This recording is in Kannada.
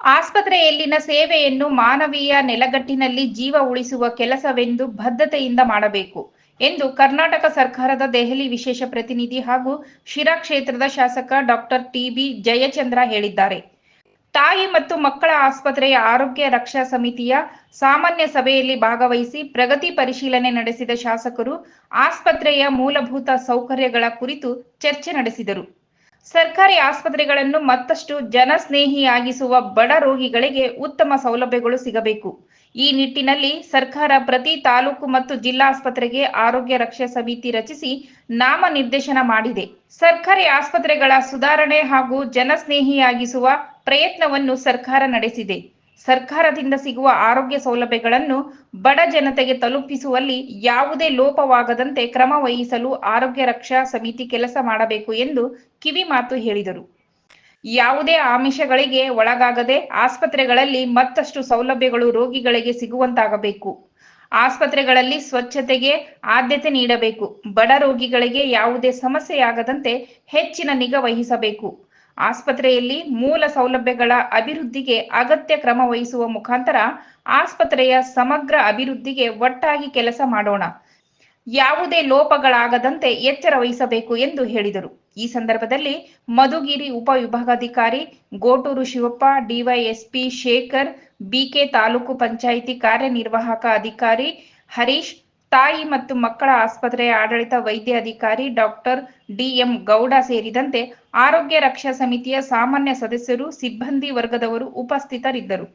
ಆಸ್ಪತ್ರೆಯಲ್ಲಿನ ಸೇವೆಯನ್ನು ಮಾನವೀಯ ನೆಲಗಟ್ಟಿನಲ್ಲಿ ಜೀವ ಉಳಿಸುವ ಕೆಲಸವೆಂದು ಬದ್ಧತೆಯಿಂದ ಮಾಡಬೇಕು ಎಂದು ಕರ್ನಾಟಕ ಸರ್ಕಾರದ ದೆಹಲಿ ವಿಶೇಷ ಪ್ರತಿನಿಧಿ ಹಾಗೂ ಶಿರಾ ಕ್ಷೇತ್ರದ ಶಾಸಕ ಡಾಕ್ಟರ್ ಟಿಬಿ ಜಯಚಂದ್ರ ಹೇಳಿದ್ದಾರೆ. ತಾಯಿ ಮತ್ತು ಮಕ್ಕಳ ಆಸ್ಪತ್ರೆಯ ಆರೋಗ್ಯ ರಕ್ಷಾ ಸಮಿತಿಯ ಸಾಮಾನ್ಯ ಸಭೆಯಲ್ಲಿ ಭಾಗವಹಿಸಿ ಪ್ರಗತಿ ಪರಿಶೀಲನೆ ನಡೆಸಿದ ಶಾಸಕರು ಆಸ್ಪತ್ರೆಯ ಮೂಲಭೂತ ಸೌಕರ್ಯಗಳ ಕುರಿತು ಚರ್ಚೆ ನಡೆಸಿದರು. ಸರ್ಕಾರಿ ಆಸ್ಪತ್ರೆಗಳನ್ನು ಮತ್ತಷ್ಟು ಜನಸ್ನೇಹಿಯಾಗಿಸುವ ಬಡ ರೋಗಿಗಳಿಗೆ ಉತ್ತಮ ಸೌಲಭ್ಯಗಳು ಸಿಗಬೇಕು. ಈ ನಿಟ್ಟಿನಲ್ಲಿ ಸರ್ಕಾರ ಪ್ರತಿ ತಾಲೂಕು ಮತ್ತು ಜಿಲ್ಲಾ ಆಸ್ಪತ್ರೆಗೆ ಆರೋಗ್ಯ ರಕ್ಷಾ ಸಮಿತಿ ರಚಿಸಿ ನಾಮನಿರ್ದೇಶನ ಮಾಡಿದೆ. ಸರ್ಕಾರಿ ಆಸ್ಪತ್ರೆಗಳ ಸುಧಾರಣೆ ಹಾಗೂ ಜನಸ್ನೇಹಿಯಾಗಿಸುವ ಪ್ರಯತ್ನವನ್ನು ಸರ್ಕಾರ ನಡೆಸಿದೆ. ಸರ್ಕಾರದಿಂದ ಸಿಗುವ ಆರೋಗ್ಯ ಸೌಲಭ್ಯಗಳನ್ನು ಬಡ ಜನತೆಗೆ ತಲುಪಿಸುವಲ್ಲಿ ಯಾವುದೇ ಲೋಪವಾಗದಂತೆ ಕ್ರಮ ವಹಿಸಲು ಆರೋಗ್ಯ ರಕ್ಷಾ ಸಮಿತಿ ಕೆಲಸ ಮಾಡಬೇಕು ಎಂದು ಕಿವಿಮಾತು ಹೇಳಿದರು. ಯಾವುದೇ ಆಮಿಷಗಳಿಗೆ ಒಳಗಾಗದೆ ಆಸ್ಪತ್ರೆಗಳಲ್ಲಿ ಮತ್ತಷ್ಟು ಸೌಲಭ್ಯಗಳು ರೋಗಿಗಳಿಗೆ ಸಿಗುವಂತಾಗಬೇಕು. ಆಸ್ಪತ್ರೆಗಳಲ್ಲಿ ಸ್ವಚ್ಛತೆಗೆ ಆದ್ಯತೆ ನೀಡಬೇಕು. ಬಡ ರೋಗಿಗಳಿಗೆ ಯಾವುದೇ ಸಮಸ್ಯೆಯಾಗದಂತೆ ಹೆಚ್ಚಿನ ನಿಗಾ ವಹಿಸಬೇಕು. ಆಸ್ಪತ್ರೆಯಲ್ಲಿ ಮೂಲ ಸೌಲಭ್ಯಗಳ ಅಭಿವೃದ್ಧಿಗೆ ಅಗತ್ಯ ಕ್ರಮ ವಹಿಸುವ ಮುಖಾಂತರ ಆಸ್ಪತ್ರೆಯ ಸಮಗ್ರ ಅಭಿವೃದ್ಧಿಗೆ ಒಟ್ಟಾಗಿ ಕೆಲಸ ಮಾಡೋಣ. ಯಾವುದೇ ಲೋಪಗಳಾಗದಂತೆ ಎಚ್ಚರ ವಹಿಸಬೇಕು ಎಂದು ಹೇಳಿದರು. ಈ ಸಂದರ್ಭದಲ್ಲಿ ಮಧುಗಿರಿ ಉಪವಿಭಾಗಾಧಿಕಾರಿ ಗೋಟೂರು ಶಿವಪ್ಪ, ಡಿವೈಎಸ್ಪಿ ಶೇಖರ್ ಬಿಕೆ ತಾಲೂಕು ಪಂಚಾಯಿತಿ ಕಾರ್ಯನಿರ್ವಾಹಕ ಅಧಿಕಾರಿ ಹರೀಶ್ ತಾಯಿ ಮತ್ತು ಮಕ್ಕಳ ಆಸ್ಪತ್ರೆಯ ಆಡಳಿತ ವೈದ್ಯ ಅಧಿಕಾರಿ ಡಾಕ್ಟರ್ ಡಿಎಂ ಗೌಡ ಸೇರಿದಂತೆ ಆರೋಗ್ಯ ರಕ್ಷಾ ಸಮಿತಿಯ ಸಾಮಾನ್ಯ ಸದಸ್ಯರು ಸಿಬ್ಬಂದಿ ವರ್ಗದವರು ಉಪಸ್ಥಿತರಿದ್ದರು.